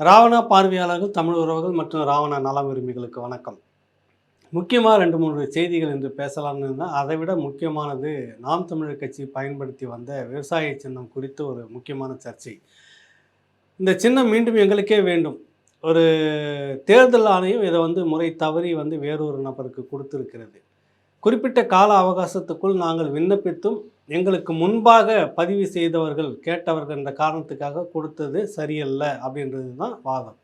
ராவணா பார்வையாளர்கள் தமிழ் உறவுகள் மற்றும் ராவணா நலம் உரிமைகளுக்கு வணக்கம். முக்கியமாக ரெண்டு மூன்று செய்திகள் என்று பேசலாம்னு இருந்தால் அதை விட முக்கியமானது நாம் தமிழர் கட்சி பயன்படுத்தி வந்த விவசாய சின்னம் குறித்து ஒரு முக்கியமான சர்ச்சை. இந்த சின்னம் மீண்டும் எங்களுக்கே வேண்டும். ஒரு தேர்தல் ஆணையம் இதை வந்து முறை தவறி வந்து வேறொரு நபருக்கு கொடுத்திருக்கிறது. குறிப்பிட்ட கால அவகாசத்துக்குள் நாங்கள் விண்ணப்பித்தும் எங்களுக்கு முன்பாக பதிவு செய்தவர்கள் கேட்டவர்கள் என்ற காரணத்துக்காக கொடுத்தது சரியல்ல அப்படின்றது தான் வாதம்.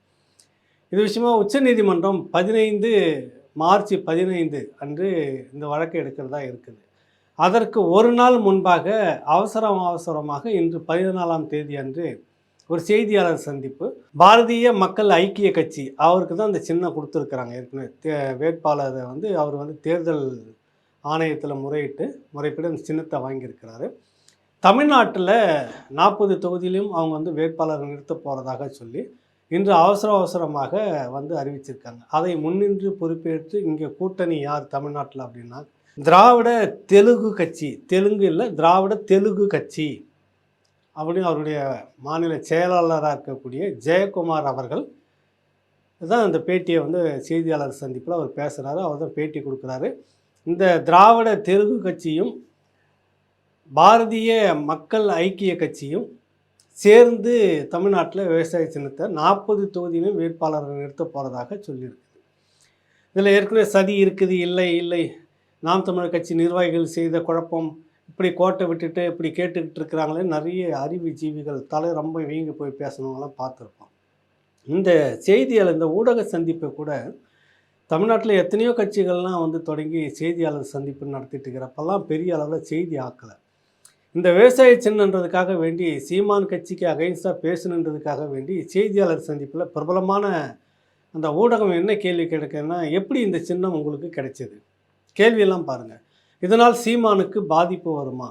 இது விஷயமா உச்சநீதிமன்றம் பதினைந்து மார்ச் பதினைந்து அன்று இந்த வழக்கு எடுக்கிறதா இருக்குது. அதற்கு ஒரு நாள் முன்பாக அவசரம் அவசரமாக இன்று பதினாலாம் தேதி அன்று ஒரு செய்தியாளர் சந்திப்பு. பாரதிய மக்கள் ஐக்கிய கட்சி அவருக்கு தான் இந்த சின்னம் கொடுத்துருக்குறாங்க. ஏற்கனவே தே- வேட்பாளரை வந்து அவர் வந்து தேர்தல் ஆணையத்தில் முறையிட்டு முறைப்படி அந்த சின்னத்தை வாங்கியிருக்கிறாரு. தமிழ்நாட்டில் நாற்பது தொகுதியிலும் அவங்க வந்து வேட்பாளர் நிறுத்த போகிறதாக சொல்லி இன்று அவசர அவசரமாக வந்து அறிவிச்சிருக்காங்க. அதை முன்னின்று பொறுப்பேற்று இங்கே கூட்டணி யார் தமிழ்நாட்டில் அப்படின்னா திராவிட தெலுங்கு கட்சி. தெலுங்கு இல்லை திராவிட தெலுங்கு கட்சி அப்படின்னு அவருடைய மாநில செயலாளராக இருக்கக்கூடிய ஜெயக்குமார் அவர்கள் தான் அந்த பேட்டியை வந்து செய்தியாளர் சந்திப்பில் அவர் பேசுகிறாரு அவர் தான் பேட்டி கொடுக்குறாரு. இந்த திராவிட தெலுங்கு கட்சியும் பாரதிய மக்கள் ஐக்கிய கட்சியும் சேர்ந்து தமிழ்நாட்டில் விவசாய சின்னத்தை நாற்பது தொகுதியிலும் வேட்பாளர்கள் நிறுத்த போகிறதாக சொல்லியிருக்குது இதில் ஏற்கனவே சதி இருக்குது இல்லை இல்லை. நாம் தமிழர் கட்சி நிர்வாகிகள் செய்த குழப்பம் இப்படி கோட்டை விட்டுட்டு இப்படி கேட்டுக்கிட்டு இருக்கிறாங்களே நிறைய அறிவு ஜீவிகள் தலை ரொம்ப வீங்கி போய் பேசணுங்களாம் பார்த்துருப்போம். இந்த செய்தியாளர் இந்த ஊடக சந்திப்பை கூட தமிழ்நாட்டில் எத்தனையோ கட்சிகள்லாம் வந்து தொடங்கி செய்தியாளர் சந்திப்பு நடத்திட்டு இருக்கிறப்பெல்லாம் பெரிய அளவில் செய்தி ஆக்கலை. இந்த விவசாய சின்னன்றதுக்காக வேண்டி சீமான் கட்சிக்கு அகைன்ஸ்டாக பேசணுன்றதுக்காக வேண்டி செய்தியாளர் சந்திப்பில் பிரபலமான அந்த ஊடகம் என்ன கேள்வி கிடைக்குதுன்னா எப்படி இந்த சின்னம் உங்களுக்கு கிடைச்சது? கேள்வியெல்லாம் பாருங்கள் இதனால் சீமானுக்கு பாதிப்பு வருமா?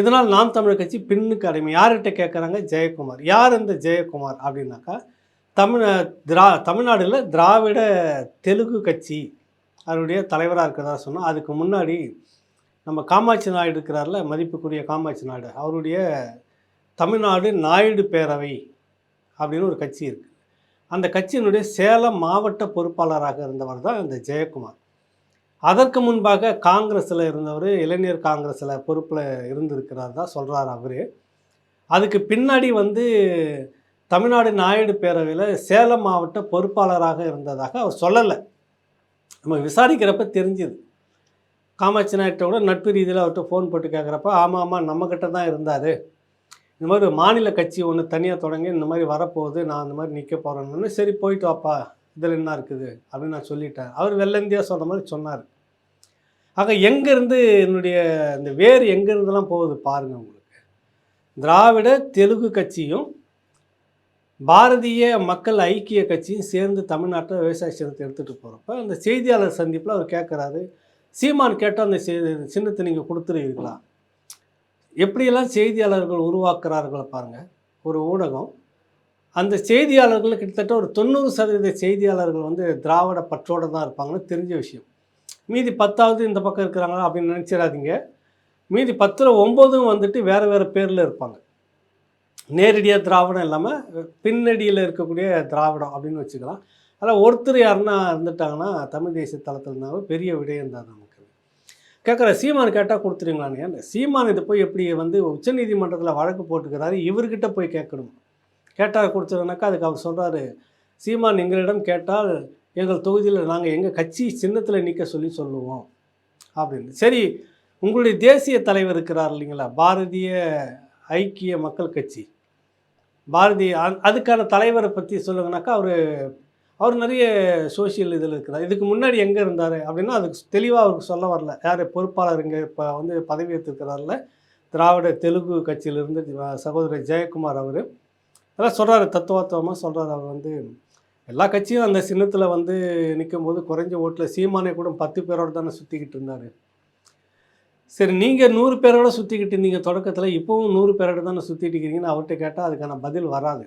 இதனால் நாம் தமிழர் கட்சி பின்னுக்கு அடைமை யார்கிட்ட கேட்குறாங்க? ஜெயக்குமார். யார் இந்த ஜெயக்குமார்? அப்படின்னாக்கா தமிழ் திரா தமிழ்நாடுல திராவிட தெலுங்கு கட்சி அவருடைய தலைவராக இருக்கிறதா சொன்னால் அதுக்கு முன்னாடி நம்ம காமாட்சி நாயுடு இருக்கிறார்ல மதிப்புக்குரிய காமாட்சி நாயுடு அவருடைய தமிழ்நாடு நாயுடு பேரவை அப்படின்னு ஒரு கட்சி இருக்குது அந்த கட்சியினுடைய சேலம் மாவட்ட பொறுப்பாளராக இருந்தவர் தான் இந்த ஜெயக்குமார். அதற்கு முன்பாக காங்கிரஸில் இருந்தவர் இளைஞர் காங்கிரஸில் பொறுப்பில் இருந்திருக்கிறார் தான் சொல்கிறார் அவர். அதுக்கு பின்னாடி வந்து தமிழ்நாடு நாயுடு பேரவையில் சேலம் மாவட்ட பொறுப்பாளராக இருந்ததாக அவர் சொல்லலை. நம்ம விசாரிக்கிறப்ப தெரிஞ்சுது. காமாட்சி நாயுட்ட கூட நட்பு ரீதியில் அவர்கிட்ட ஃபோன் போட்டு கேட்குறப்ப ஆமாம் ஆமாம் நம்மக்கிட்ட தான் இருந்தார். இந்த மாதிரி ஒரு மாநில கட்சி ஒன்று தனியாக தொடங்கி இந்த மாதிரி வரப்போகுது. நான் இந்த மாதிரி நிற்க போகிறேன்னு சரி போயிட்டு வாப்பா. இதில் என்ன இருக்குது? அப்படின்னு நான் சொல்லிட்டேன். அவர் வெள்ளந்தியாக சொல்கிற மாதிரி சொன்னார். ஆக எங்கேருந்து என்னுடைய இந்த வேர் எங்கேருந்துலாம் போகுது பாருங்கள் உங்களுக்கு. திராவிட தெலுங்கு கட்சியும் பாரதிய மக்கள் ஐக்கிய கட்சியும் சேர்ந்து தமிழ்நாட்டில் விவசாய சின்னத்தை எடுத்துகிட்டு போகிறப்ப அந்த செய்தியாளர் சந்திப்பில் அவர் கேட்குறாரு சீமான் கேட்டால் அந்த சின்னத்தை நீங்கள் கொடுத்துருவீங்களா? எப்படியெல்லாம் செய்தியாளர்கள் உருவாக்குறார்கள் பாருங்கள் ஒரு ஊடகம். அந்த செய்தியாளர்கள் கிட்டத்தட்ட ஒரு தொண்ணூறு சதவீத செய்தியாளர்கள் வந்து திராவிட பற்றோடு தான் இருப்பாங்கன்னு தெரிஞ்ச விஷயம். மீதி பத்தாவது இந்த பக்கம் இருக்கிறாங்களா அப்படின்னு நினச்சிடாதீங்க. மீதி பத்தில் ஒம்போதும் வந்துட்டு வேறு வேறு பேரில் இருப்பாங்க. நேரடியாக திராவிடம் இல்லாமல் பின்னடியில் இருக்கக்கூடிய திராவிடம் அப்படின்னு வச்சுக்கலாம். அதில் ஒருத்தர் யாருன்னா இருந்துட்டாங்கன்னா தமிழ் தேசிய தளத்தில் இருந்தாலும் பெரிய விடயம் தான் நமக்கு. கேட்குற சீமான் கேட்டால் கொடுத்துருங்களான்னு சீமான் இதை போய் எப்படி வந்து உச்சநீதிமன்றத்தில் வழக்கு போட்டுக்கிறாரு இவர்கிட்ட போய் கேட்கணும். கேட்டால் கொடுத்துருனாக்கா அதுக்கு அவர் சொல்கிறாரு சீமான் எங்களிடம் கேட்டால் எங்கள் தொகுதியில் நாங்கள் எங்கள் கட்சி சின்னத்தில் நிற்க சொல்லி சொல்லுவோம். அப்படின்னு. சரி உங்களுடைய தேசிய தலைவர் இருக்கிறார் இல்லைங்களா? பாரதிய ஐக்கிய மக்கள் கட்சி. பாரதி அதுக்கான தலைவரை பற்றி சொல்லுங்கனாக்கா அவர் அவர் நிறைய சோஷியல் இதில் இருக்கிறார். இதுக்கு முன்னாடி எங்கே இருந்தார் அப்படின்னா அதுக்கு தெளிவாக அவருக்கு சொல்ல வரல. யார் பொறுப்பாளர் இங்கே இப்போ வந்து பதவி ஏற்றுக்கிறார்ல திராவிட தெலுங்கு கட்சியிலிருந்து சகோதரர் ஜெயக்குமார் அவர். அதெல்லாம் சொல்கிறாரு தத்துவார்த்தமாக சொல்கிறார் அவர் வந்து. எல்லா கட்சியும் அந்த சின்னத்தில் வந்து நிற்கும்போது குறைஞ்ச ஓட்டில் சீமானே கூட பத்து பேரோட தானே சுற்றிக்கிட்டு இருந்தார். சரி நீங்கள் நூறு பேரோட சுற்றிக்கிட்டு இருந்தீங்க தொடக்கத்தில் இப்போவும் நூறு பேரோட தானே சுற்றிட்டு இருக்கிறீங்கன்னு அவர்கிட்ட கேட்டால் அதுக்கான பதில் வராது.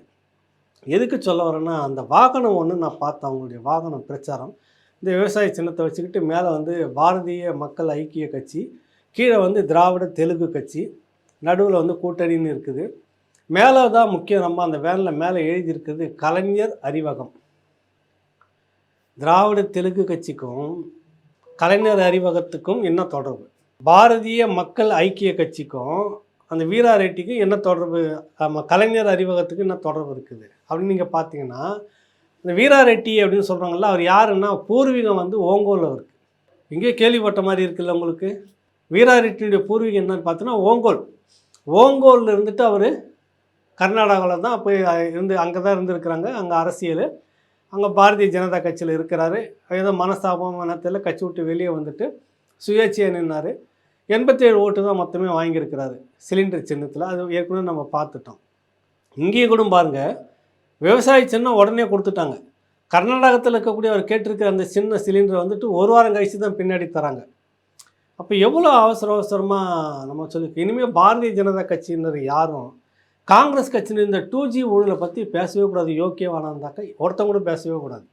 எதுக்கு சொல்ல வரேன்னா அந்த வாகனம் ஒன்று நான் பார்த்தேன் அவங்களுடைய வாகனம் பிரச்சாரம். இந்த விவசாய சின்னத்தை வச்சுக்கிட்டு மேலே வந்து பாரதிய மக்கள் ஐக்கிய கட்சி கீழே வந்து திராவிட தெலுங்கு கட்சி நடுவில் வந்து கூட்டணின்னு இருக்குது. மேலே தான் முக்கியம் நம்ம அந்த வேனில் மேலே எழுதியிருக்கிறது கலைஞர் அறிவகம். திராவிட தெலுங்கு கட்சிக்கும் கலைஞர் அறிவகத்துக்கும் என்ன தொடர்பு? பாரதிய மக்கள் ஐக்கிய கட்சிக்கும் அந்த வீரா ரெட்டிக்கும் என்ன தொடர்பு ஆமாம் கலைஞர் அறிவகத்துக்கு என்ன தொடர்பு இருக்குது? அப்படின்னு நீங்கள் பார்த்தீங்கன்னா இந்த வீரா ரெட்டி அப்படின்னு சொல்கிறாங்கல்ல அவர் யாருன்னா பூர்வீகம் வந்து ஓங்கோலில் அவருக்கு. எங்கேயோ கேள்விப்பட்ட மாதிரி இருக்குல்ல உங்களுக்கு? வீரா ரெட்டியுடைய பூர்வீகம் என்னன்னு பார்த்தோன்னா ஓங்கோல். ஓங்கோலில் இருந்துட்டு அவர் கர்நாடகாவில் தான் போய் இருந்து அங்கே தான் இருந்திருக்கிறாங்க அங்கே அரசியல். அங்கே பாரதிய ஜனதா கட்சியில் இருக்கிறாரு. ஏதோ மனஸ்தாபம் மனத்தில் கட்சி விட்டு வெளியே வந்துட்டு சுயேட்சையாக நின்னார். எண்பத்தேழு ஓட்டு தான் மொத்தமே வாங்கியிருக்கிறாரு. சிலிண்டர் சின்னத்தில். அது ஏற்கனவே நம்ம பார்த்துட்டோம். இங்கேயும் கூட பாருங்கள் விவசாய சின்னம் உடனே கொடுத்துட்டாங்க. கர்நாடகத்தில் இருக்கக்கூடிய அவர் கேட்டிருக்கிற அந்த சின்ன சிலிண்டரை வந்துட்டு ஒரு வாரம் கழித்து தான் பின்னாடி தராங்க. அப்போ எவ்வளோ அவசர அவசரமாக நம்ம சொல்லி இனிமேல் பாரதிய ஜனதா கட்சியினர் யாரும் காங்கிரஸ் கட்சியினர் இந்த டூ ஜி ஊழலை பற்றி பேசவே கூடாது. யோக்கியவானாந்தாக்கா ஒருத்தங்க கூட பேசவே கூடாது.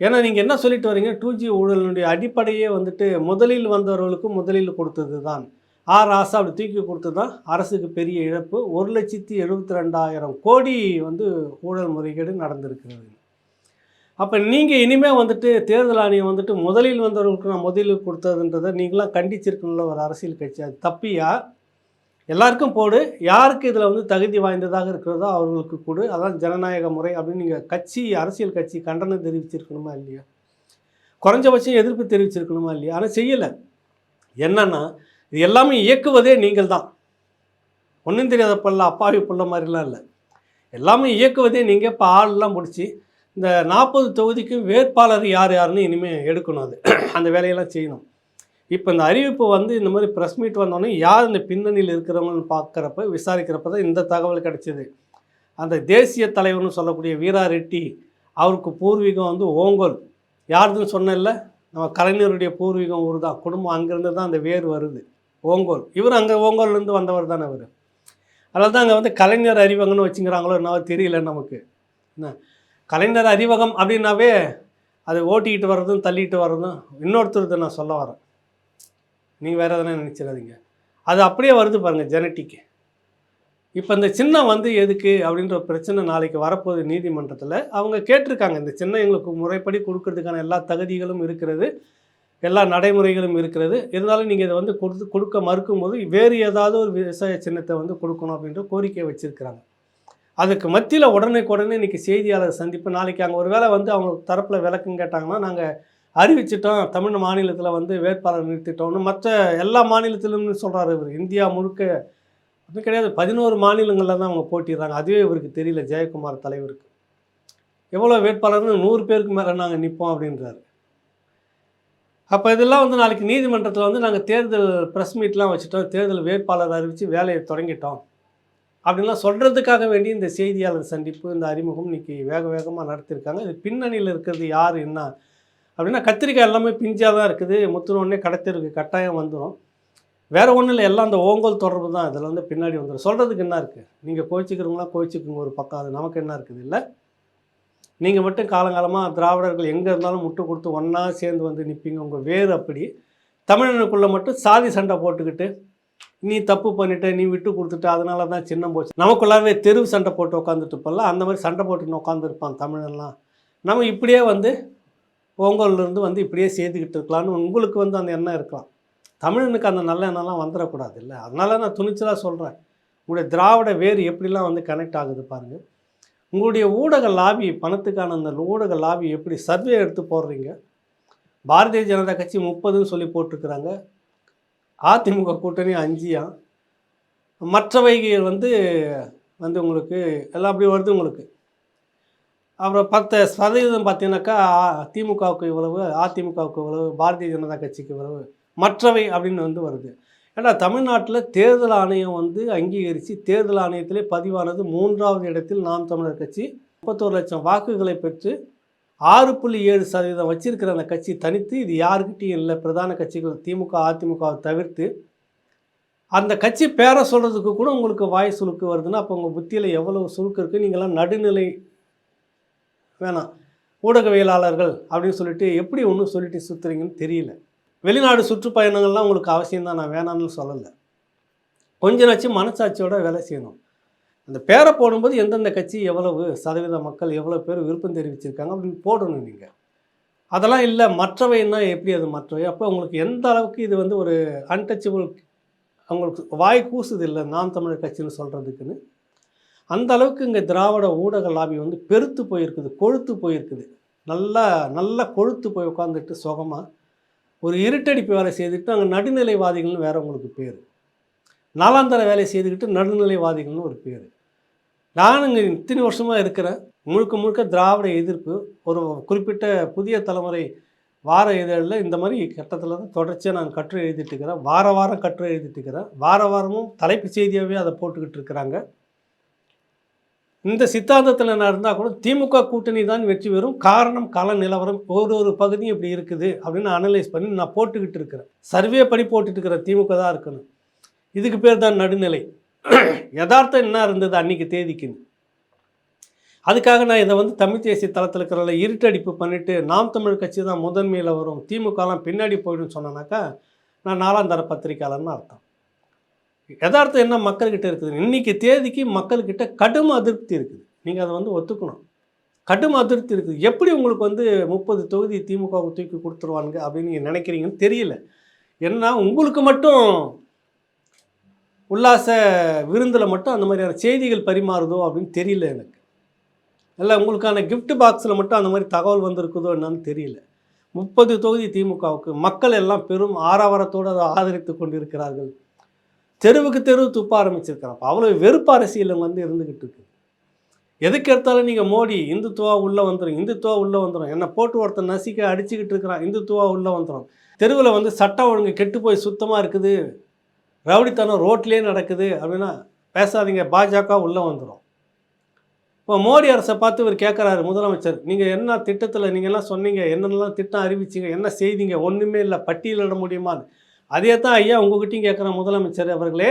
ஏன்னா நீங்கள் என்ன சொல்லிட்டு வரீங்க? டூ ஜி ஊழலினுடைய அடிப்படையே வந்துட்டு முதலில் வந்தவர்களுக்கும் முதலில் கொடுத்தது தான் ஆர் ஆசா அப்படி தூக்கி கொடுத்தது தான் அரசுக்கு பெரிய இழப்பு. ஒரு லட்சத்தி எழுபத்தி ரெண்டாயிரம் கோடி வந்து ஊழல் முறைகேடு நடந்திருக்கிறது. அப்போ நீங்கள் இனிமேல் வந்துட்டு தேர்தல் ஆணையம் வந்துட்டு முதலில் வந்தவர்களுக்கு நான் முதலில் கொடுத்ததுன்றதை நீங்களாம் கண்டிச்சிருக்கணும்ல ஒரு அரசியல் கட்சி. அது தப்பியா? எல்லாருக்கும் போடு. யாருக்கு இதில் வந்து தகுதி வாய்ந்ததாக இருக்கிறதோ அவர்களுக்கு கொடு. அதான் ஜனநாயக முறை அப்படின்னு நீங்கள் கட்சி அரசியல் கட்சி கண்டனம் தெரிவிச்சிருக்கணுமா இல்லையா? குறைஞ்சபட்சம் எதிர்ப்பு தெரிவிச்சிருக்கணுமா இல்லையா? ஆனால் செய்யலை. என்னன்னா இது எல்லாமே இயக்குவதே நீங்கள் தான். ஒன்றும் தெரியாத பல்ல அப்பாவி பிள்ளை மாதிரிலாம் இல்லை. எல்லாமே இயக்குவதே நீங்கள் இப்போ ஆள்லாம் பிடிச்சி இந்த நாற்பது தொகுதிக்கும் வேட்பாளர் யார் யாருன்னு இனிமேல் எடுக்கணும் அது. அந்த வேலையெல்லாம் செய்யணும். இப்போ இந்த அறிவிப்பு வந்து இந்த மாதிரி ப்ரெஸ் மீட் வந்தோடனே யார் இந்த பின்னணியில் இருக்கிறவங்கன்னு பார்க்குறப்ப விசாரிக்கிறப்ப தான் இந்த தகவல் கிடைச்சிது. அந்த தேசிய தலைவர்னு சொல்லக்கூடிய வீரா ரெட்டி அவருக்கு பூர்வீகம் வந்து ஓங்கோல். யாருதுன்னு சொன்னேன்ல? நம்ம கலைஞருடைய பூர்வீகம் ஊர் தான் குடும்பம் அங்கேருந்து தான் அந்த வேர் வருது. ஓங்கோல். இவர் அங்கே ஓங்கோல்லேருந்து வந்தவர் தானே அவர் அதனால தான் அங்கே வந்து கலைஞர் அறிவகம்னு வச்சுக்கிறாங்களோ என்னவோ தெரியல நமக்கு. என்ன? கலைஞர் அறிவகம் அப்படின்னாவே அது ஓட்டிக்கிட்டு வர்றதும் தள்ளிட்டு வர்றதும் இன்னொருத்தருக்கு நான் சொல்ல வரேன். நீங்கள் வேறு எதனா நினச்சிடாதீங்க. அது அப்படியே வருது பாருங்கள் ஜெனட்டிக்கு இப்போ இந்த சின்னம் வந்து எதுக்கு அப்படின்ற பிரச்சனை நாளைக்கு வரப்போகுது நீதிமன்றத்தில். அவங்க கேட்டிருக்காங்க இந்த சின்னம் எங்களுக்கு முறைப்படி கொடுக்கறதுக்கான எல்லா தகுதிகளும் இருக்கிறது எல்லா நடைமுறைகளும் இருக்கிறது. இருந்தாலும் நீங்கள் இதை வந்து கொடுத்து கொடுக்க மறுக்கும்போது வேறு ஏதாவது ஒரு விவசாய சின்னத்தை வந்து கொடுக்கணும் அப்படின்ற கோரிக்கை வச்சுருக்கிறாங்க. அதுக்கு மத்தியில் உடனே இன்றைக்கி செய்தியாளர் சந்திப்பு நாளைக்கு அங்கே ஒரு வேளை வந்து அவங்க தரப்பில் விளக்கம் கேட்டாங்கன்னா நாங்கள் அறிவிச்சிட்டோம். தமிழ் மாநிலத்தில் வந்து வேட்பாளர் நிறுத்திட்டோம்னு மற்ற எல்லா மாநிலத்திலும்னு சொல்கிறாரு இவர். இந்தியா முழுக்க அப்படி கிடையாது. பதினோரு மாநிலங்களில் தான் அவங்க போட்டிடுறாங்க. அதுவே இவருக்கு தெரியல. ஜெயக்குமார் தலைவருக்கு. எவ்வளோ வேட்பாளர்னு நூறு பேருக்கு மேலே நாங்கள் நிற்போம் அப்படின்றாரு. அப்போ இதெல்லாம் வந்து நாளைக்கு நீதிமன்றத்தில் வந்து நாங்கள் தேர்தல் ப்ரெஸ் மீட்லாம் வச்சுட்டோம். தேர்தல் வேட்பாளர் அறிவித்து வேலையை தொடங்கிட்டோம். அப்படின்லாம் சொல்கிறதுக்காக வேண்டி இந்த செய்தியாளர் சந்திப்பு இந்த அறிமுகம் இன்றைக்கி வேக வேகமாக நடத்தியிருக்காங்க இது பின்னணியில் இருக்கிறது யார் என்ன அப்படின்னா கத்திரிக்காய் எல்லாமே பிஞ்சாக தான் இருக்குது. முத்துனோடனே கடத்திருக்கு கட்டாயம் வந்துடும் வேறு ஒன்றும் இல்லை எல்லாம் அந்த ஓங்கோல் தொடர்பு தான். இதில் வந்து பின்னாடி வந்துடும் சொல்கிறதுக்கு என்ன இருக்குது நீங்கள் கோச்சிக்கிறவங்களாம் கோச்சிக்குங்க ஒரு பக்கம். அது நமக்கு என்ன இருக்குது? இல்லை. நீங்கள் மட்டும் காலங்காலமாக திராவிடர்கள் எங்கே இருந்தாலும் முட்டு கொடுத்து ஒன்றா சேர்ந்து வந்து நிற்பீங்க உங்கள் வேறு அப்படி. தமிழனுக்குள்ளே மட்டும் சாதி சண்டை போட்டுக்கிட்டு நீ தப்பு பண்ணிட்ட நீ விட்டு கொடுத்துட்ட அதனால தான் சின்னம் போச்சு. நமக்குள்ளாவே தெருவு சண்டை போட்டு உட்காந்துட்டு இருப்போம்ல அந்த மாதிரி சண்டை போட்டுன்னு உட்காந்துருப்பான் தமிழன்லாம். நம்ம இப்படியே வந்து ஓங்கோல்லேருந்து வந்து இப்படியே செய்துக்கிட்டு இருக்கலாம்னு உங்களுக்கு வந்து அந்த எண்ணம் இருக்கலாம். தமிழனுக்கு அந்த நல்ல எண்ணம்லாம் வந்துடக்கூடாது இல்லை அதனால நான் துணிச்சலாக சொல்கிறேன் உங்களுடைய திராவிட வேறு எப்படிலாம் வந்து கனெக்ட் ஆகுது பாருங்கள் உங்களுடைய ஊடக லாபி பணத்துக்கான அந்த ஊடக லாபி எப்படி சர்வே எடுத்து போடுறீங்க? பாரதிய ஜனதா கட்சி முப்பதுன்னு சொல்லி போட்டிருக்கிறாங்க. அதிமுக கூட்டணி அஞ்சியா? மற்றவைகள் வந்து வந்து உங்களுக்கு எல்லாம் அப்படி வருது உங்களுக்கு. அப்புறம் பத்து சதவீதம் பார்த்தீங்கன்னாக்கா திமுகவுக்கு இவ்வளவு அதிமுகவுக்கு இவ்வளவு பாரதிய ஜனதா கட்சிக்கு இவ்வளவு மற்றவை அப்படின்னு வந்து வருது. ஏன்னா தமிழ்நாட்டில் தேர்தல் ஆணையம் வந்து அங்கீகரித்து தேர்தல் ஆணையத்திலே பதிவானது மூன்றாவது இடத்தில் நாம் தமிழர் கட்சி முப்பத்தோரு லட்சம் வாக்குகளை பெற்று ஆறு புள்ளி ஏழு சதவீதம் வச்சிருக்கிற அந்த கட்சி தனித்து இது யாருக்கிட்டையும் இல்லை. பிரதான கட்சிகள் திமுக அதிமுகவை தவிர்த்து அந்த கட்சி பேரை சொல்கிறதுக்கு கூட உங்களுக்கு வாய் சுழுக்கு வருதுன்னா அப்போ உங்கள் புத்தியில் எவ்வளவு சுழுக்கு இருக்குது நீங்களாம் நடுநிலை வேணாம். ஊடகவியலாளர்கள் அப்படின்னு சொல்லிட்டு எப்படி ஒன்றும் சொல்லிட்டு சுற்றுறீங்கன்னு தெரியல. வெளிநாடு சுற்றுப்பயணங்கள்லாம் உங்களுக்கு அவசியம் தான் நான் வேணாம்னு சொல்லலை. கொஞ்ச நாச்சும் மனசாட்சியோட வேலை செய்யணும். அந்த பேரை போடும்போது எந்தெந்த கட்சி எவ்வளவு சதவீத மக்கள் எவ்வளோ பேர் விருப்பம் தெரிவிச்சிருக்காங்க அப்படின்னு போடணும் நீங்கள் அதெல்லாம் இல்லை மற்றவைன்னா எப்படி அது மற்றவை? அப்போ உங்களுக்கு எந்த அளவுக்கு இது வந்து ஒரு அன்டச்சபிள் அவங்களுக்கு வாய் கூசுது இல்லை நாம் தமிழர் கட்சின்னு சொல்கிறதுக்குன்னு அந்த அளவுக்கு இங்கே திராவிட ஊடக லாபி வந்து பெருத்து போயிருக்குது கொழுத்து போயிருக்குது. நல்லா நல்லா கொழுத்து போய் உட்காந்துட்டு சுகமாக ஒரு இருட்டடிப்பு வேலை செய்துக்கிட்டு அங்கே நடுநிலைவாதிகள்னு வேற உங்களுக்கு பேர். நாலாந்தர வேலை செய்துக்கிட்டு நடுநிலைவாதிகள்னு ஒரு பேர். நான் இங்கே இத்தனை வருஷமாக இருக்கிறேன் முழுக்க முழுக்க திராவிட எதிர்ப்பு ஒரு குறிப்பிட்ட புதிய தலைமுறை வார இதழில் இந்த மாதிரி கட்டத்தில் தான் தொடர்ச்சியாக நான் கட்டுரை எழுதிட்டு இருக்கிறேன். வார வாரம் கட்டுரை எழுதிட்டு இருக்கிறேன். வார வாரமும் தலைப்பு செய்தியாகவே அதை போட்டுக்கிட்டு இருக்கிறாங்க. இந்த சித்தாந்தத்தில் நான் இருந்தால் கூட திமுக கூட்டணி தான் வெற்றி பெறும். காரணம் கள நிலவரம். ஒரு ஒரு பகுதியும் இப்படி இருக்குது அப்படின்னு அனலைஸ் பண்ணி நான் போட்டுக்கிட்டு இருக்கிறேன். சர்வே படி போட்டுட்டு இருக்கிற திமுக தான் இருக்கணும். இதுக்கு பேர் தான் நடுநிலை. யதார்த்தம் என்ன இருந்தது அன்னைக்கு தேதிக்குன்னு. அதுக்காக நான் இதை வந்து தமிழ் தேசிய தளத்தில் இருக்கிற இருட்டடிப்பு பண்ணிவிட்டு நாம் தமிழ் கட்சி தான் முதன்மையில் வரும். திமுகலாம் பின்னாடி போயிடும்னு சொன்னேனாக்கா நான் நாலாம் தர பத்திரிக்கையாளர்னு அர்த்தம். யதார்த்தம் என்ன மக்கள்கிட்ட இருக்குது? இன்னைக்கு தேதிக்கு மக்கள்கிட்ட கடும் அதிருப்தி இருக்குது. நீங்கள் அதை வந்து ஒத்துக்கணும். கடும் அதிருப்தி இருக்குது. எப்படி உங்களுக்கு வந்து முப்பது தொகுதி திமுகவுக்கு தூக்கி கொடுத்துருவானுங்க அப்படின்னு நீங்கள் நினைக்கிறீங்கன்னு தெரியல. ஏன்னா உங்களுக்கு மட்டும் உல்லாச விருந்தில் மட்டும் அந்த மாதிரியான செய்திகள் பரிமாறுதோ அப்படின்னு தெரியல எனக்கு. இல்லை உங்களுக்கான கிஃப்ட் பாக்ஸில் மட்டும் அந்த மாதிரி தகவல் வந்திருக்குதோ என்னன்னு தெரியல. முப்பது தொகுதி திமுகவுக்கு மக்கள் எல்லாம் பெரும் ஆரவாரத்தோடு அதை ஆதரித்து கொண்டிருக்கிறார்கள். தெருவுக்கு தெருவு துப்ப ஆரம்பிச்சிருக்கிறான். அவ்வளோ வெறுப்பு அரசியல் வந்து இருந்துக்கிட்டு இருக்கு. எதுக்கு எடுத்தாலும் நீங்கள் மோடி இந்துத்துவா உள்ளே வந்துடும் இந்துத்துவா உள்ளே வந்துடும் என்னை போட்டு ஒருத்தன் நசிக்க அடிச்சுக்கிட்டு இருக்கிறான் இந்துத்துவா உள்ளே வந்துடும் தெருவில் வந்து சட்டம் ஒழுங்கு கெட்டு போய் சுத்தமாக இருக்குது. ரவுடித்தனம் ரோட்லேயே நடக்குது அப்படின்னா பேசாதீங்க பாஜக உள்ளே வந்துடும் இப்போ மோடி அரசை பார்த்து இவர் கேட்குறாரு முதலமைச்சர் நீங்கள் என்ன திட்டத்தில் நீங்கள்லாம் சொன்னீங்க என்னென்னலாம் திட்டம் அறிவிச்சிங்க என்ன செய்தீங்க? ஒன்றுமே இல்லை பட்டியலிட முடியுமா அதே தான் ஐயா உங்ககிட்டயும் கேட்குற முதலமைச்சர் அவர்களே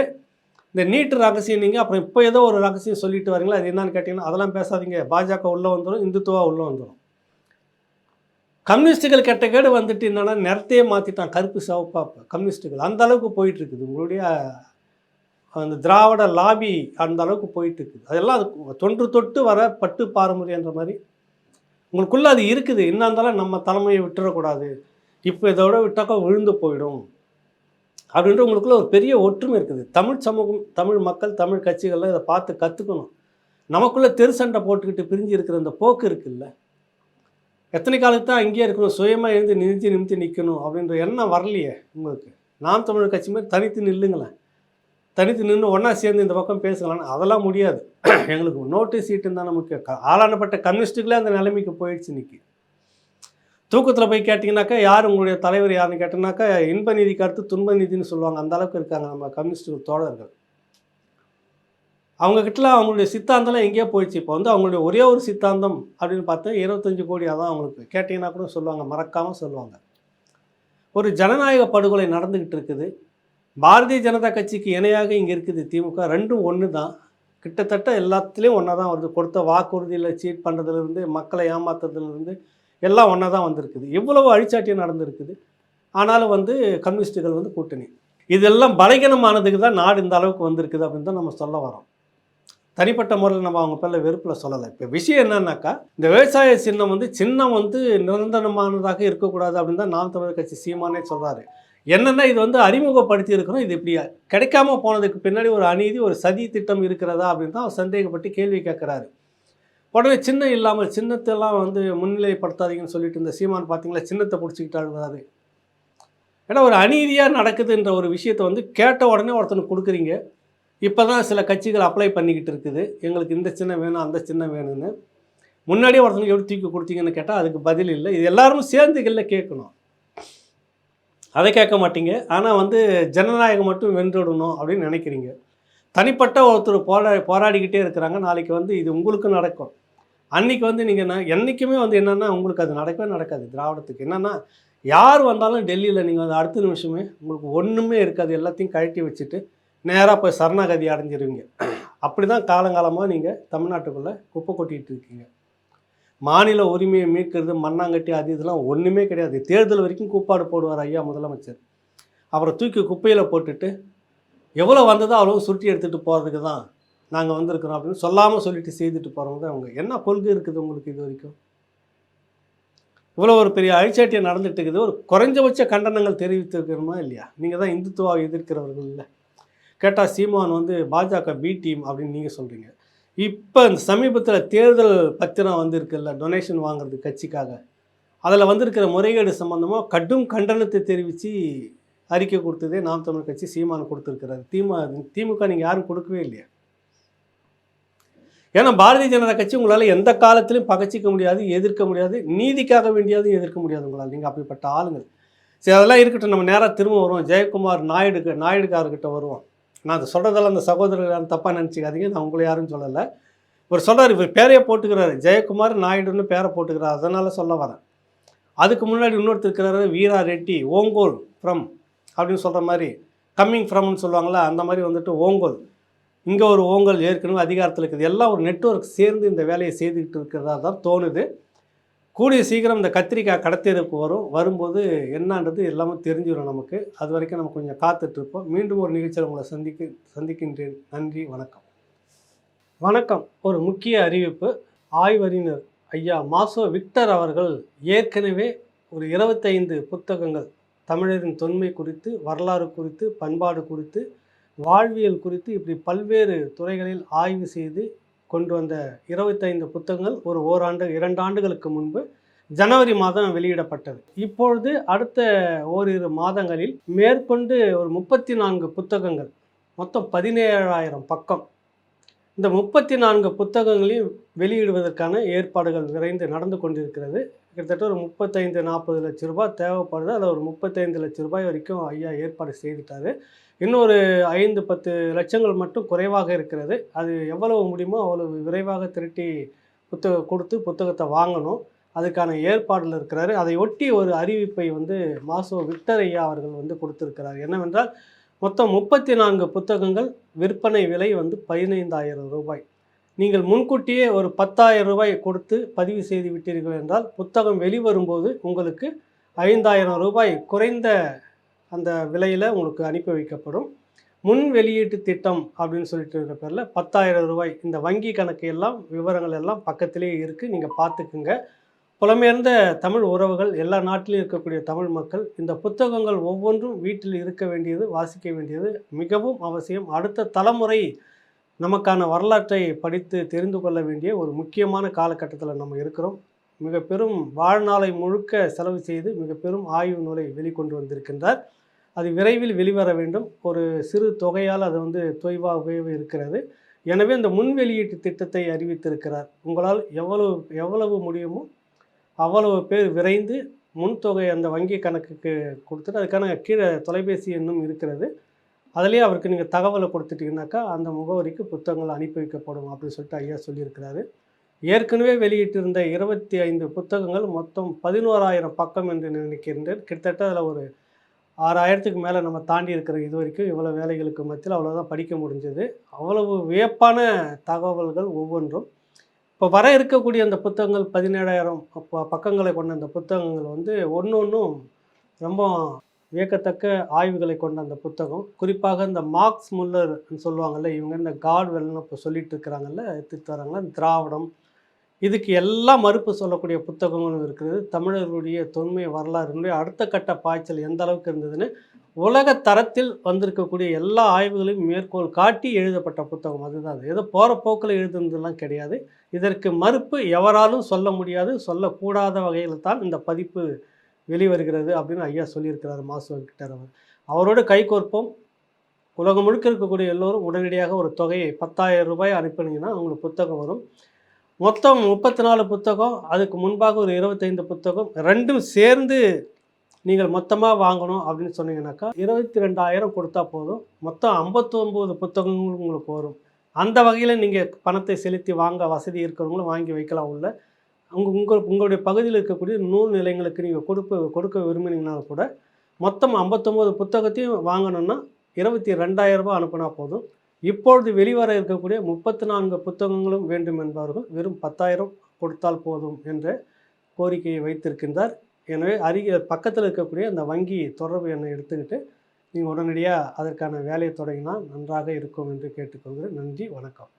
இந்த நீட்டு ரகசியம் நீங்கள் அப்புறம் இப்போ ஏதோ ஒரு ரகசியம் சொல்லிட்டு வரீங்களா? அது என்னன்னு கேட்டிங்கன்னா அதெல்லாம் பேசாதீங்க. பாஜக உள்ளே வந்துடும் இந்துத்துவா உள்ளே வந்துடும் கம்யூனிஸ்ட்டுகள் கெட்ட கேடு வந்துட்டு என்னென்னா நிறத்தையே மாற்றிட்டான் கருப்பு சிவப்பா கம்யூனிஸ்ட்டுகள் அந்த அளவுக்கு போயிட்டுருக்குது. உங்களுடைய அந்த திராவிட லாபி அந்த அளவுக்கு போயிட்டு இருக்குது அதெல்லாம் அது தொன்று தொட்டு வர பட்டு பாரம்பரியன்ற மாதிரி. உங்களுக்குள்ளே அது இருக்குது. என்ன இருந்தாலும் நம்ம தலைமையை விட்டுறக்கூடாது. இப்போ இதோட விட்டாக்கா விழுந்து போயிடும். அப்படின்ற உங்களுக்குள்ள ஒரு பெரிய ஒற்றுமை இருக்குது. தமிழ் சமூகம் தமிழ் மக்கள் தமிழ் கட்சிகள்லாம் இதை பார்த்து கற்றுக்கணும் நமக்குள்ளே தெரு சண்டை போட்டுக்கிட்டு பிரிஞ்சு இருக்கிற அந்த போக்கு இருக்குல்ல? எத்தனை காலத்துக்கு தான் அங்கேயே இருக்கணும் சுயமாக எழுந்து நிறுத்தி நிமித்தி நிற்கணும் அப்படின்ற எண்ணம் வரலையே உங்களுக்கு? நாம் தமிழ் கட்சி மாதிரி தனித்து நில்லுங்களேன். தனித்து நின்று ஒன்றா சேர்ந்து இந்த பக்கம் பேசலாம்னு அதெல்லாம் முடியாது. எங்களுக்கு நோட்டீஸ் சீட்டுன்னு தானே முக்கியம். க- ஆளானப்பட்ட கம்யூனிஸ்ட்டுகளே அந்த நிலைமைக்கு போயிடுச்சு இன்னைக்கு. தூக்கத்தில் போய் கேட்டிங்கனாக்கா யார் உங்களுடைய தலைவர் யாருன்னு கேட்டிங்கனாக்கா இன்ப நீதி கருத்து துன்ப நீதினு சொல்லுவாங்க. அந்த அளவுக்கு இருக்காங்க நம்ம கம்யூனிஸ்ட் தோழர்கள். அவங்கக்கிட்டலாம் அவங்களுடைய சித்தாந்தம்லாம் எங்கேயோ போயிடுச்சு. இப்போ வந்து அவங்களுடைய ஒரே ஒரு சித்தாந்தம் அப்படின்னு பார்த்தா இருபத்தஞ்சு கோடி அதான் அவங்களுக்கு. கேட்டிங்கன்னா கூட சொல்லுவாங்க மறக்காமல் சொல்லுவாங்க. ஒரு ஜனநாயக படுகொலை நடந்துக்கிட்டு இருக்குது. பாரதிய ஜனதா கட்சிக்கு இணையாக இங்கே இருக்குது திமுக. ரெண்டும் ஒன்று தான் கிட்டத்தட்ட எல்லாத்துலேயும் ஒன்றா தான் வருது. கொடுத்த வாக்குறுதியில் சீட் பண்ணுறதுலேருந்து மக்களை ஏமாத்துறதுலேருந்து எல்லாம் ஒன்றா தான் வந்திருக்குது. இவ்வளவு அழிச்சாட்டியம் நடந்திருக்குது. ஆனாலும் வந்து கம்யூனிஸ்ட்டுகள் வந்து கூட்டணி. இதெல்லாம் பலகீனமானதுக்கு தான் நாடு இந்த அளவுக்கு வந்திருக்குது அப்படின்னு தான் நம்ம சொல்ல வரோம் தனிப்பட்ட முறையில் நம்ம அவங்க பேரில் வெறுப்பில் சொல்லலை. இப்போ விஷயம் என்னன்னாக்கா இந்த விவசாய சின்னம் வந்து சின்னம் வந்து நிரந்தரமானதாக இருக்கக்கூடாது அப்படின்னு தான் நாம் தமிழர் கட்சி சீமானே சொல்கிறாரு என்னென்னா இது வந்து அறிமுகப்படுத்தி இருக்கிறோம் இது இப்படி கிடைக்காம போனதுக்கு பின்னாடி ஒரு அநீதி ஒரு சதி திட்டம் இருக்கிறதா அப்படின்னு தான் அவர் சந்தேகப்பட்டு கேள்வி கேட்குறாரு. உடனே சின்னம் இல்லாமல் சின்னத்தெல்லாம் வந்து முன்னிலைப்படுத்தாதீங்கன்னு சொல்லிட்டு இந்த சீமான் பார்த்தீங்களா சின்னத்தை பிடிச்சிக்கிட்டாருங்கிறாரு ஏன்னா ஒரு அநீதியாக நடக்குதுன்ற ஒரு விஷயத்தை வந்து கேட்ட உடனே ஒருத்தனுக்கு கொடுக்குறீங்க. இப்போ தான் சில கட்சிகள் அப்ளை பண்ணிக்கிட்டு இருக்குது. எங்களுக்கு இந்த சின்னம் வேணும் அந்த சின்னம் வேணும்னு. முன்னாடியே ஒருத்தனுக்கு எப்படி தூக்கி கொடுத்தீங்கன்னு கேட்டால் அதுக்கு பதில் இல்லை. இது எல்லாரும் சேர்ந்துகளில் கேட்கணும். அதை கேட்க மாட்டீங்க. ஆனால் வந்து ஜனநாயகம் மட்டும் வென்றுடணும் அப்படின்னு நினைக்கிறீங்க. தனிப்பட்ட ஒருத்தர் போரா போராடிக்கிட்டே இருக்கிறாங்க. நாளைக்கு வந்து இது உங்களுக்கு நடக்கும். அன்னைக்கு வந்து நீங்கள் நான் என்றைக்குமே வந்து என்னென்னா உங்களுக்கு அது நடக்கவே நடக்காது திராவிடத்துக்கு. என்னென்னா யார் வந்தாலும் டெல்லியில் நீங்கள் வந்து அடுத்த நிமிஷமே உங்களுக்கு ஒன்றுமே இருக்காது எல்லாத்தையும் கழட்டி வச்சுட்டு நேராக போய் சரணாகதி அடைஞ்சிருவீங்க. அப்படி தான் காலங்காலமாக நீங்கள் தமிழ்நாட்டுக்குள்ளே குப்பை கொட்டிகிட்டு இருக்கீங்க. மாநில உரிமையை மீட்கிறது மண்ணாங்கட்டி அது இதெல்லாம் ஒன்றுமே கிடையாது. தேர்தல் வரைக்கும் கூப்பாடு போடுவார் ஐயா முதலமைச்சர். அவரை தூக்கி குப்பையில் போட்டுட்டு எவ்வளோ வந்ததோ அவ்வளோ சுருட்டி எடுத்துகிட்டு போகிறதுக்கு தான் நாங்கள் வந்திருக்கிறோம் அப்படின்னு சொல்லாமல் சொல்லிட்டு செய்துட்டு போகிறவங்க தான் அவங்க. என்ன கொள்கை இருக்குது உங்களுக்கு இது வரைக்கும்? இவ்வளோ ஒரு பெரிய அழிச்சாட்டியம் நடந்துட்டு இருக்குது. ஒரு குறைஞ்சபட்ச கண்டனங்கள் தெரிவித்திருக்கிறோமா இல்லையா? நீங்கள் தான் இந்துத்துவாவை எதிர்க்கிறவர்கள் இல்லை. கேட்டால் சீமான் வந்து பாஜக பி டீம் அப்படின்னு நீங்கள் சொல்கிறீங்க இப்போ இந்த சமீபத்தில் தேர்தல் பத்திரம் வந்திருக்குல்ல டொனேஷன் வாங்குறது கட்சிக்காக. அதில் வந்திருக்கிற முறைகேடு சம்மந்தமாக கடும் கண்டனத்தை தெரிவித்து அறிக்கை கொடுத்ததே நாம் தமிழ் கட்சி சீமான் கொடுத்துருக்கிறார். திமுக திமுக நீங்கள் யாரும் கொடுக்கவே இல்லையா? ஏன்னா பாரதிய ஜனதா கட்சி உங்களால் எந்த காலத்திலும் பகச்சிக்க முடியாது எதிர்க்க முடியாது நீதிக்காக வேண்டியதும் எதிர்க்க முடியாது உங்களால். நீங்கள் அப்படிப்பட்ட ஆளுங்கள். சரி அதெல்லாம் இருக்கட்டும். நம்ம நேராக திரும்ப வருவோம். ஜெயக்குமார் நாயுடுக்கு நாயுடுக்காரர்கிட்ட வருவோம். நான் அதை சொல்கிறதெல்லாம் அந்த சகோதரர்கள் யாரும் தப்பாக நினச்சிக்காதீங்க. நான் உங்களை யாரும் சொல்லலை. இவர் சொல்கிறார் இவர் பேரையே போட்டுக்கிறாரு. ஜெயக்குமார் நாயுடுன்னு பேரை போட்டுக்கிறார். அதனால் சொல்ல வரேன். அதுக்கு முன்னாடி இன்னொருத்தர் இருக்கிறாரு வீரா ரெட்டி ஓங்கோல் ஃப்ரம் அப்படின்னு சொல்கிற மாதிரி கம்மிங் ஃப்ரம்னு சொல்லுவாங்களா அந்த மாதிரி வந்துட்டு ஓங்கோல். இங்கே ஒரு ஓங்கல் ஏற்கனவே அதிகாரத்தில் இருக்குது. எல்லாம் ஒரு நெட்வொர்க் சேர்ந்து இந்த வேலையை செய்துக்கிட்டு இருக்கிறதா தான் தோணுது. கூடிய சீக்கிரம் இந்த கத்திரிக்காய் கடத்தேருக்கு வரும். வரும்போது என்னன்றது எல்லாமே தெரிஞ்சிடும் நமக்கு. அது வரைக்கும் நம்ம கொஞ்சம் காத்துட்ருப்போம் மீண்டும் ஒரு நிகழ்ச்சியில் உங்களை சந்திக்க சந்திக்கின்றேன். நன்றி வணக்கம். வணக்கம். ஒரு முக்கிய அறிவிப்பு. ஆய்வறிஞர் ஐயா மாசோ விக்டர் அவர்கள் ஏற்கனவே ஒரு இருபத்தைந்து புத்தகங்கள் தமிழரின் தொன்மை குறித்து வரலாறு குறித்து பண்பாடு குறித்து வாழ்வியல் குறித்து இப்படி பல்வேறு துறைகளில் ஆய்வு செய்து கொண்டு வந்த இருபத்தைந்து புத்தகங்கள் ஒரு ஓராண்டு இரண்டு ஆண்டுகளுக்கு முன்பு ஜனவரி மாதம் வெளியிடப்பட்டது. இப்பொழுது அடுத்த ஓரிரு மாதங்களில் மேற்கொண்டு ஒரு முப்பத்தி நான்கு புத்தகங்கள் மொத்தம் பதினேழாயிரம் பக்கம். இந்த முப்பத்தி நான்கு புத்தகங்களையும் வெளியிடுவதற்கான ஏற்பாடுகள் விரைந்து நடந்து கொண்டிருக்கிறது. கிட்டத்தட்ட ஒரு முப்பத்தைந்து நாற்பது லட்ச ரூபாய் தேவைப்படுது. அதில் ஒரு முப்பத்தைந்து லட்ச ரூபாய் வரைக்கும் ஐயா ஏற்பாடு செய்துட்டாரு. இன்னொரு ஐந்து பத்து லட்சங்கள் மட்டும் குறைவாக இருக்கிறது. அது எவ்வளவு முடியுமோ அவ்வளவு விரைவாக திரட்டி புத்தகம் கொடுத்து புத்தகத்தை வாங்கணும். அதுக்கான ஏற்பாடில் இருக்கிறாரு. அதை ஒட்டி ஒரு அறிவிப்பை வந்து மாசோ விக்டர் ஐயா அவர்கள் வந்து கொடுத்துருக்கிறார். என்னவென்றால் மொத்தம் முப்பத்தி நான்கு புத்தகங்கள் விற்பனை விலை வந்து பதினைந்தாயிரம் ரூபாய். நீங்கள் முன்கூட்டியே ஒரு பத்தாயிரம் ரூபாய் கொடுத்து பதிவு செய்து விட்டீர்கள் என்றால் புத்தகம் வெளிவரும்போது உங்களுக்கு ஐந்தாயிரம் ரூபாய் குறைந்த அந்த விலையில் உங்களுக்கு அனுப்பி வைக்கப்படும். முன் வெளியீட்டு திட்டம் அப்படின்னு சொல்லிட்டு இருக்கிற பேரில் பத்தாயிரம் ரூபாய். இந்த வங்கி கணக்கு எல்லாம் விவரங்கள் எல்லாம் பக்கத்திலேயே இருக்குது நீங்கள் பார்த்துக்குங்க. புலமையர்ந்த தமிழ் உறவுகள் எல்லா நாட்டிலும் இருக்கக்கூடிய தமிழ் மக்கள் இந்த புத்தகங்கள் ஒவ்வொன்றும் வீட்டில் இருக்க வேண்டியது வாசிக்க வேண்டியது. மிகவும் அவசியம். அடுத்த தலைமுறை நமக்கான வரலாற்றை படித்து தெரிந்து கொள்ள வேண்டிய ஒரு முக்கியமான காலகட்டத்தில் நம்ம இருக்கிறோம். மிக பெரும் வாழ்நாளை முழுக்க செலவு செய்து மிக பெரும் ஆய்வு நூலை வெளிக்கொண்டு வந்திருக்கின்றார். அது விரைவில் வெளிவர வேண்டும். ஒரு சிறு தொகையால் அது வந்து தொய்வாகவே இருக்கிறது. எனவே இந்த முன் வெளியீட்டு திட்டத்தை அறிவித்திருக்கிறார். உங்களால் எவ்வளவு எவ்வளவு முடியுமோ அவ்வளவு பேர் விரைந்து முன்தொகை அந்த வங்கி கணக்குக்கு கொடுத்துட்டு அதுக்கான கீழே தொலைபேசி எண்ணும் இருக்கிறது. அதுலேயே அவருக்கு நீங்கள் தகவலை கொடுத்துட்டீங்கன்னாக்கா அந்த முகவரிக்கு புத்தகங்கள் அனுப்பி வைக்கப்படும் அப்படின்னு சொல்லிட்டு ஐயா சொல்லியிருக்கிறாரு. ஏற்கனவே வெளியிட்டிருந்த இருபத்தி ஐந்து புத்தகங்கள் மொத்தம் பதினோராயிரம் பக்கம் என்று நினைக்கின்றேன். கிட்டத்தட்ட அதில் ஒரு ஆறாயிரத்துக்கு மேலே நம்ம தாண்டி இருக்கிற இது வரைக்கும் இவ்வளோ வேலைகளுக்கு மத்தியில் அவ்வளோதான் படிக்க முடிஞ்சது. அவ்வளவு வியப்பான தகவல்கள் ஒவ்வொன்றும். இப்போ வர இருக்கக்கூடிய அந்த புத்தகங்கள் பதினேழாயிரம் பக்கங்களை கொண்ட அந்த புத்தகங்கள் வந்து ஒன்று ஒன்றும் ரொம்ப வியக்கத்தக்க ஆய்வுகளை கொண்ட அந்த புத்தகம். குறிப்பாக இந்த மார்க்ஸ் முல்லர் சொல்லுவாங்கள்ல இவங்க இந்த காட்வெல்னு இப்போ சொல்லிட்டு இருக்கிறாங்கல்ல எடுத்துட்டு வராங்களா திராவிடம். இதுக்கு எல்லாம் மறுப்பு சொல்லக்கூடிய புத்தகங்களும் இருக்குது. தமிழர்களுடைய தொன்மை வரலாறுனுடைய அடுத்த கட்ட பாய்ச்சல் எந்த அளவுக்கு இருந்ததுன்னு உலக தரத்தில் வந்திருக்கக்கூடிய எல்லா ஆய்வுகளையும் மேற்கோள் காட்டி எழுதப்பட்ட புத்தகம் அதுதான். அது ஏதோ போகிற போக்கில் எழுதுனதுலாம் கிடையாது. இதற்கு மறுப்பு எவராலும் சொல்ல முடியாது. சொல்லக்கூடாத வகையில் தான் இந்த பதிப்பு வெளிவருகிறது அப்படின்னு ஐயா சொல்லியிருக்கிறார் மாசு கிட்டர் அவர். அவரோடு கைகோர்ப்போம் உலகம் முழுக்க இருக்கக்கூடிய எல்லோரும் உடனடியாக ஒரு தொகையை பத்தாயிரம் ரூபாய் அனுப்பினீங்கன்னா உங்களுக்கு புத்தகம் வரும். மொத்தம் முப்பத்தி நாலு புத்தகம் அதுக்கு முன்பாக ஒரு இருபத்தைந்து புத்தகம் ரெண்டும் சேர்ந்து நீங்கள் மொத்தமாக வாங்கணும் அப்படின்னு சொன்னீங்கன்னாக்கா இருபத்தி ரெண்டாயிரம் கொடுத்தா போதும். மொத்தம் ஐம்பத்தொம்போது புத்தகங்கள் உங்களுக்கு வரும். அந்த வகையில் நீங்கள் பணத்தை செலுத்தி வாங்க வசதி இருக்கிறவங்களும் வாங்கி வைக்கலாம் உள்ள. உங்கள் உங்கள் உங்களுடைய பகுதியில் இருக்கக்கூடிய நூல் நிலையங்களுக்கு நீங்கள் கொடுக்க கொடுக்க விரும்பினீங்கன்னா கூட மொத்தம் ஐம்பத்தொம்போது புத்தகத்தையும் வாங்கணுன்னா இருபத்தி ரெண்டாயிரரூபா அனுப்புனா போதும். இப்பொழுது வெளிவர இருக்கக்கூடிய முப்பத்தி நான்கு புத்தகங்களும் வேண்டும் என்பவர்கள் வெறும் பத்தாயிரம் கொடுத்தால் போதும் என்ற கோரிக்கையை வைத்திருக்கின்றார். எனவே அருகே பக்கத்தில் இருக்கக்கூடிய அந்த வங்கி தொடர்பு எண்ணை எடுத்துக்கிட்டு நீங்கள் உடனடியாக அதற்கான வேலையை தொடங்கினால் நன்றாக இருக்கும் என்று கேட்டுக்கொள்கிறேன். நன்றி வணக்கம்.